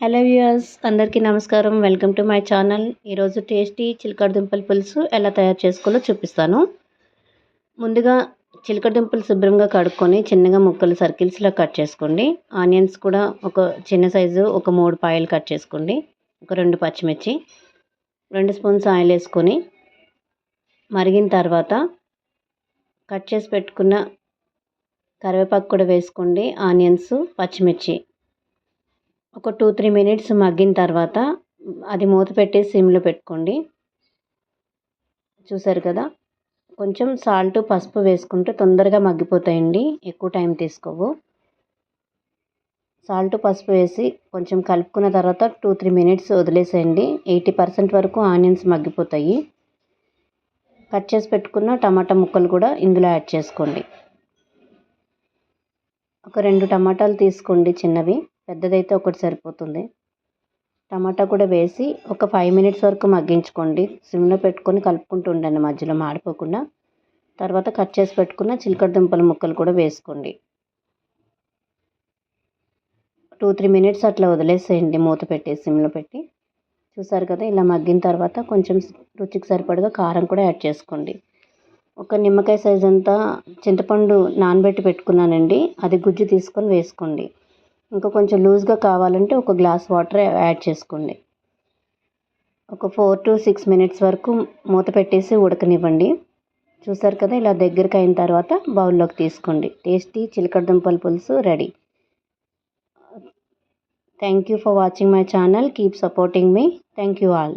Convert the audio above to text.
Hello viewers అందరికీ నమస్కారం. Welcome to my channel. ఈరోజు టేస్టీ చిలకడ దుంపల పులుసు ఎలా తయారు చేసుకోవాలో చూపిస్తాను. ముందుగా చిలకడ దుంపలు శుభ్రంగా కడుక్కొని చిన్నగా ముక్కలు సర్కిల్స్లో కట్ చేసుకోండి. ఆనియన్స్ కూడా ఒక చిన్న సైజు ఒక మూడు పాయలు కట్ చేసుకోండి. ఒక రెండు పచ్చిమిర్చి రెండు స్పూన్స్ ఆయిల్ వేసుకొని మరిగిన తర్వాత కట్ చేసి పెట్టుకున్న కరివేపాకు కూడా వేసుకోండి. ఆనియన్స్ పచ్చిమిర్చి ఒక టూ త్రీ మినిట్స్ మగ్గిన తర్వాత అది మూత పెట్టి సిమ్లో పెట్టుకోండి. చూసారు కదా? కొంచెం సాల్ట్ పసుపు వేసుకుంటే తొందరగా మగ్గిపోతాయండి. ఎక్కువ టైం తీసుకోవు. సాల్ట్ పసుపు వేసి కొంచెం కలుపుకున్న తర్వాత టూ త్రీ మినిట్స్ వదిలేసేయండి. ఎయిటీ పర్సెంట్ వరకు ఆనియన్స్ మగ్గిపోతాయి. కట్ చేసి పెట్టుకున్న టమాటా ముక్కలు కూడా ఇందులో యాడ్ చేసుకోండి. ఒక రెండు టమాటాలు తీసుకోండి చిన్నవి. పెద్దదైతే ఒకటి సరిపోతుంది. టమాటా కూడా వేసి ఒక ఫైవ్ మినిట్స్ వరకు మగ్గించుకోండి. సిమ్లో పెట్టుకొని కలుపుకుంటూ ఉండండి మధ్యలో మాడిపోకుండా. తర్వాత కట్ చేసి పెట్టుకున్న చిలకడ దుంపల ముక్కలు కూడా వేసుకోండి. టూ త్రీ మినిట్స్ అట్లా వదిలేసేయండి మూత పెట్టి సిమ్లో పెట్టి. చూసారు కదా ఇలా మగ్గిన తర్వాత కొంచెం రుచికి సరిపడగా కారం కూడా యాడ్ చేసుకోండి. ఒక నిమ్మకాయ సైజ్ అంతా చింతపండు నానబెట్టి పెట్టుకున్నానండి. అది గుజ్జు తీసుకొని వేసుకోండి. ఇంకా కొంచెం లూజ్గా కావాలంటే ఒక గ్లాస్ వాటర్ యాడ్ చేసుకోండి. ఒక ఫోర్ టు సిక్స్ మినిట్స్ వరకు మూత పెట్టేసి ఉడకనివ్వండి. చూసారు కదా ఇలా దగ్గరికి అయిన తర్వాత బౌల్లోకి తీసుకోండి. టేస్టీ చిలకడ దుంపల పులుసు ready. Thank you for watching my channel keep supporting me thank you all